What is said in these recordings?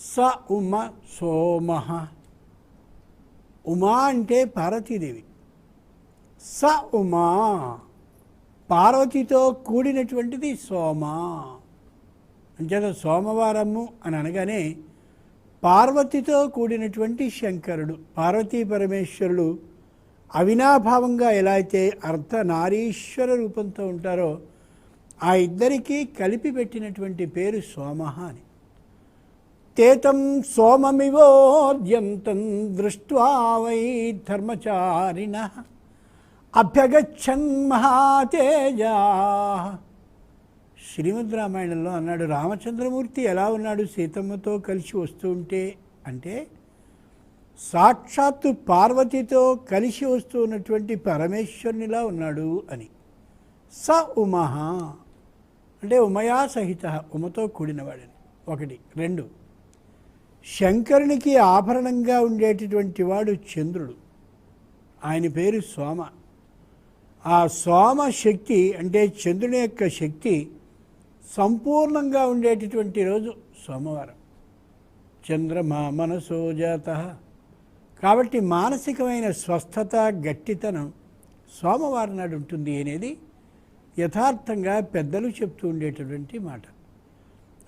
స ఉమ సోమ. ఉమా అంటే పార్వతీదేవి. స ఉమా పార్వతితో కూడినటువంటిది సోమ. అంచేత సోమవారము అని అనగానే పార్వతితో కూడినటువంటి శంకరుడు పార్వతీ పరమేశ్వరుడు అవినాభావంగా ఎలా అయితే అర్ధనారీశ్వర రూపంతో ఉంటారో ఆ ఇద్దరికీ కలిపి పెట్టినటువంటి పేరు సోమ అని. తేతం సోమమివోద్యంతం దృష్ట్వా వై ధర్మచారిణ. అభ్యగచ్చన్ మహాతేజ. శ్రీమద్ రామాయణంలో అన్నాడు రామచంద్రమూర్తి ఎలా ఉన్నాడు సీతమ్మతో కలిసి వస్తూ ఉంటే? అంటే సాక్షాత్తు పార్వతితో కలిసి వస్తూ ఉన్నటువంటి పరమేశ్వరునిలా ఉన్నాడు అని. స ఉమహ. అంటే ఉమయా సహిత ఉమతో కూడినవాడని ఒకటి. రెండు. శంకరునికి ఆభరణంగా ఉండేటటువంటి వాడు చంద్రుడు. ఆయన పేరు సోమ. ఆ సోమ శక్తి అంటే చంద్రుని యొక్క శక్తి సంపూర్ణంగా ఉండేటటువంటి రోజు సోమవారం. చంద్రమా మనసోజాత కాబట్టి మానసికమైన స్వస్థత గట్టితనం సోమవారం నాడు ఉంటుంది అనేది యథార్థంగా పెద్దలు చెప్తూ ఉండేటటువంటి మాట.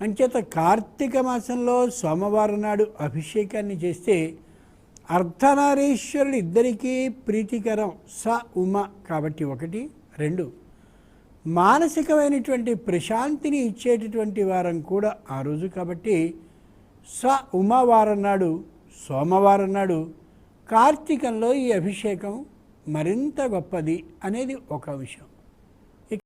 అంచేత కార్తీక మాసంలో సోమవారం నాడు అభిషేకాన్ని చేస్తే అర్ధనారీశ్వరుడు ఇద్దరికీ ప్రీతికరం స ఉమ కాబట్టి ఒకటి. రెండు మానసికమైనటువంటి ప్రశాంతిని ఇచ్చేటటువంటి వారం కూడా ఆ రోజు కాబట్టి స ఉమవారం నాడు సోమవారం నాడు కార్తీకంలో ఈ అభిషేకం మరింత గొప్పది అనేది ఒక విషయం.